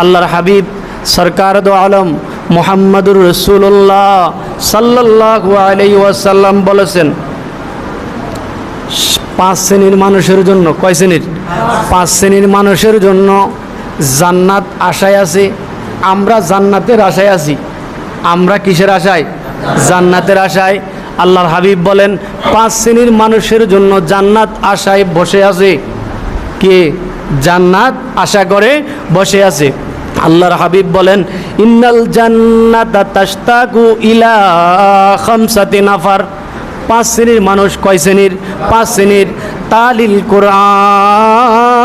আল্লাহর হাবিব, সরকার দো আলম মোহাম্মদুর রসুল্লাহ সাল্লাহ আলাই ওয়াসাল্লাম বলেছেন, পাঁচ শ্রেণির মানুষের জন্য, কয় শ্রেণির? পাঁচ শ্রেণির মানুষের জন্য জান্নাত আশায় আছে, আমরা জান্নাতের আশায় আছি। আমরা কিসের আশায়? জান্নাতের আশায়। আল্লাহর হাবিব বলেন, পাঁচ শ্রেণির মানুষের জন্য জান্নাত আশায় বসে আছে। কে জান্নাত আশা করে বসে আছে। আল্লাহর হাবিব বলেন, ইন্নাল জান্নাতা তাশতাকু ইলা খামসাতি নাফার। পাঁচ শ্রেণির মানুষ কয় শ্রেণির? পাঁচ শ্রেণির। তালিল কোরআন।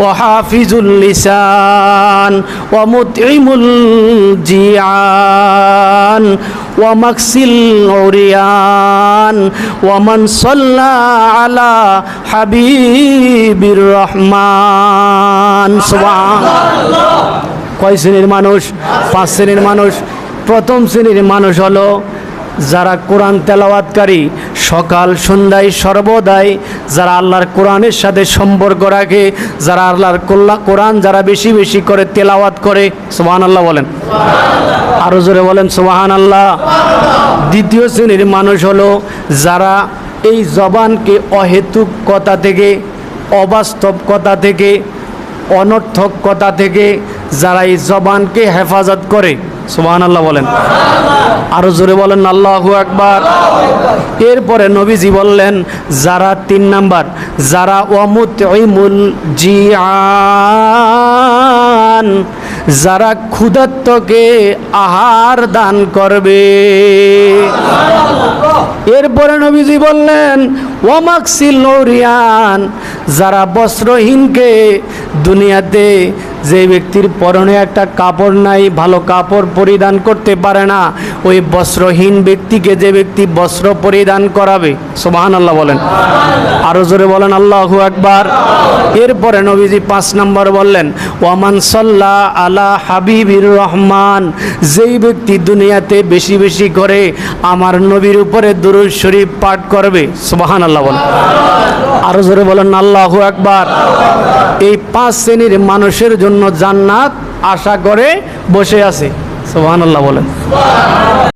ও হাফিজুল লিসান, ও মুতিমুল জিয়ান, ও মাকসিল ওরিয়ান, ও মান সাল্লা আলা হাবিবির রহমান। কয় শ্রেণির মানুষ? পাঁচ শ্রেণির মানুষ। প্রথম শ্রেণির মানুষ হলো যারা কোরআন তেলাওয়াতকারী, সকাল, সন্ধ্যায় সর্বদাই যারা আল্লাহর কোরআনের সাথে সম্পর্ক রাখে, যারা আল্লাহর কোল্লা- কোরআন যারা বেশি বেশি করে তেলাওয়াত করে সোহান আল্লাহ বলেন। আরও জোরে বলেন সোহান আল্লাহ দ্বিতীয় শ্রেণির মানুষ হলো যারা এই জবানকে অহেতুক কথা থেকে, অবাস্তব কথা থেকে, অনর্থক কথা থেকে, যারা এই জবানকে হেফাজত করে সুবহান আল্লাহ বলেন। আরও জোরে বলেন, আল্লাহ একবার এরপরে নবীজি বললেন, যারা তিন নাম্বার, যারা অমুত যারা ক্ষুধাত্মকে আহার দান করবে। এরপরে নবীজি বললেন, ওয়ামাকসিল নৌরিয়ান, যারা বস্ত্রহীনকে দুনিয়াতে যে ব্যক্তির পরনে একটা কাপড় নাই, ভালো কাপড় পরিধান করতে পারে না, ওই বস্ত্রহীন ব্যক্তিকে যে ব্যক্তি বস্ত্র পরিধান করাবে সোবাহান আল্লাহ বলেন। আরও জোরে বলেন, আল্লাহু আকবার। এরপরে নবীজি পাঁচ নম্বর বললেন, ওয়ামান সাল্লাহ আলা হাবিবির রহমান, যেই ব্যক্তি দুনিয়াতে বেশি বেশি করে আমার নবীর উপরে দুরুদ শরীফ পাঠ করবে সুবাহান আল্লাহ বলেন। আরও জোরে বলেন, আল্লাহ একবার এই পাঁচ শ্রেণির মানুষের জন্য জান্নাত আশা করে বসে আছে। সোহান আল্লাহ বলেন।